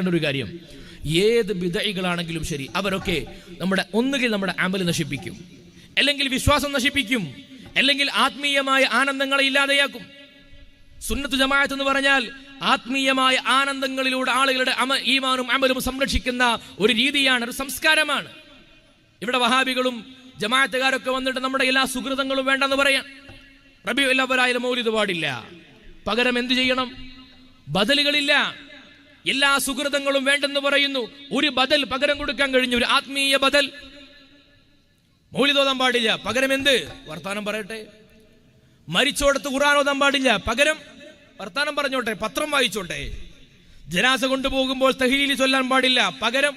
ഒരു കാര്യം. ഏത് വിധൈകളാണെങ്കിലും ശരി അവരൊക്കെ നമ്മുടെ ഒന്നുകിൽ നമ്മുടെ അമൽ നശിപ്പിക്കും. അല്ലെങ്കിൽ വിശ്വാസം നശിപ്പിക്കും. അല്ലെങ്കിൽ ആത്മീയമായ ആനന്ദങ്ങളെ ഇല്ലാതെയാക്കും. സുന്നത്ത് ജമാഅത്ത് എന്ന് പറഞ്ഞാൽ ആത്മീയമായ ആനന്ദങ്ങളിലൂടെ ആളുകളുടെ അമ ഈമാനും അമലും സംരക്ഷിക്കുന്ന ഒരു രീതിയാണ് ഒരു സംസ്കാരമാണ്. ഇവിടെ വഹാബികളും ജമാഅത്തുകാരൊക്കെ വന്നിട്ട് നമ്മുടെ എല്ലാ സുഹൃതങ്ങളും വേണ്ടെന്ന് പറയാം റബി എല്ലാവരായാലും മൗലിത് പാടില്ല. പകരം എന്തു ചെയ്യണം? ബദലുകളില്ല. എല്ലാ സുഹൃതങ്ങളും വേണ്ടെന്ന് പറയുന്നു. ഒരു ബദൽ പകരം കൊടുക്കാൻ കഴിഞ്ഞു. ഒരു ആത്മീയ ബദൽ. മൗലിതോതാൻ പാടില്ല. പകരം എന്ത്? വർത്താനം പറയട്ടെ. മരിച്ചോടത്ത് ഓതാൻ പാടില്ല. പകരം വർത്താനം പറഞ്ഞോട്ടെ. പത്രം വായിച്ചോട്ടെ. ജനാസ കൊണ്ടുപോകുമ്പോൾ തഹീലി ചൊല്ലാൻ പാടില്ല. പകരം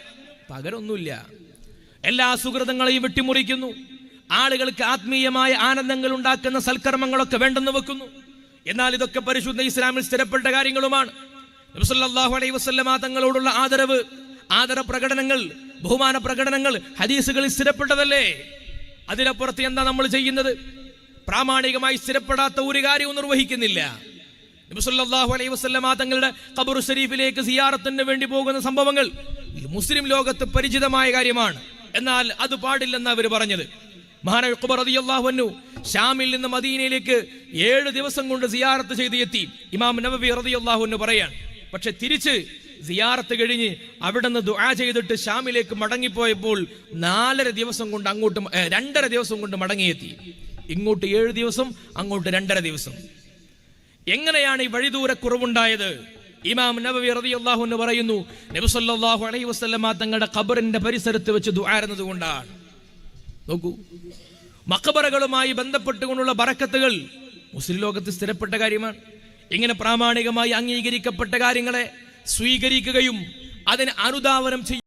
പകരൊന്നുമില്ല. എല്ലാ സുഹൃതങ്ങളെയും വെട്ടിമുറിക്കുന്നു. ആളുകൾക്ക് ആത്മീയമായ ആനന്ദങ്ങൾ ഉണ്ടാക്കുന്ന സൽക്കർമ്മങ്ങളൊക്കെ വേണ്ടെന്ന് വെക്കുന്നു. എന്നാൽ ഇതൊക്കെ പരിശുദ്ധ ഇസ്ലാമിൽ സ്ഥിരപ്പെട്ട കാര്യങ്ങളുമാണ്. നബിസല്ലല്ലാഹു അലൈഹി വസല്ലമ തങ്ങളോടുള്ള ആദരവ് ആദര പ്രകടനങ്ങൾ ബഹുമാന പ്രകടനങ്ങൾ ഹദീസുകളിൽ സ്ഥിരപ്പെട്ടതല്ലേ? അതിനപ്പുറത്ത് എന്താ നമ്മൾ ചെയ്യുന്നത്? പ്രാമാണികമായി സ്ഥിരപ്പെടാത്ത ഒരു കാര്യവും നിർവഹിക്കുന്നില്ല. നബിസല്ലല്ലാഹു അലൈഹി വസല്ലമ തങ്ങളുടെ ഖബർ ഷരീഫിലേക്ക് സിയാറത്തിന് വേണ്ടി പോകുന്ന സംഭവങ്ങൾ മുസ്ലിം ലോകത്ത് പരിചിതമായ കാര്യമാണ്. എന്നാൽ അത് പാടില്ലെന്ന് അവർ പറഞ്ഞത്. മഹാനു ഷാമിൽ നിന്ന് മദീനയിലേക്ക് ഏഴ് ദിവസം കൊണ്ട് സിയാറത്ത് ചെയ്ത് എത്തി. ഇമാം നബബി റളിയല്ലാഹു അൻഹു പറയാണ് പക്ഷെ തിരിച്ച് സിയാറത്ത് കഴിഞ്ഞ് അവിടെ നിന്ന് ദുആ ചെയ്തിട്ട് ഷാമിലേക്ക് മടങ്ങിപ്പോയപ്പോൾ നാലര ദിവസം കൊണ്ട് അങ്ങോട്ട് രണ്ടര ദിവസം കൊണ്ട് മടങ്ങിയെത്തി. ഇങ്ങോട്ട് ഏഴ് ദിവസം അങ്ങോട്ട് രണ്ടര ദിവസം. എങ്ങനെയാണ് ഈ വഴിദൂര കുറവുണ്ടായത് ഇമാം നബവി റളിയല്ലാഹു അൻഹു പറയുന്നു നബി സല്ലല്ലാഹു അലൈഹി വസല്ലമ തങ്ങളുടെ ഖബറിന്റെ പരിസരത്ത് വെച്ച് ദുആരുന്നത് കൊണ്ടാണ്. നോക്കൂ മഖബറകളുമായി ബന്ധപ്പെട്ടുകൊണ്ടുള്ള ബറക്കത്തുകൾ മുസ്ലിം ലോകത്ത് സ്ഥിരപ്പെട്ട കാര്യമാണ്. ഇങ്ങനെ പ്രാമാണികമായി അംഗീകരിക്കപ്പെട്ട കാര്യങ്ങളെ സ്വീകരിക്കുകയും അതിന് അനുദാവനം ചെയ്യും.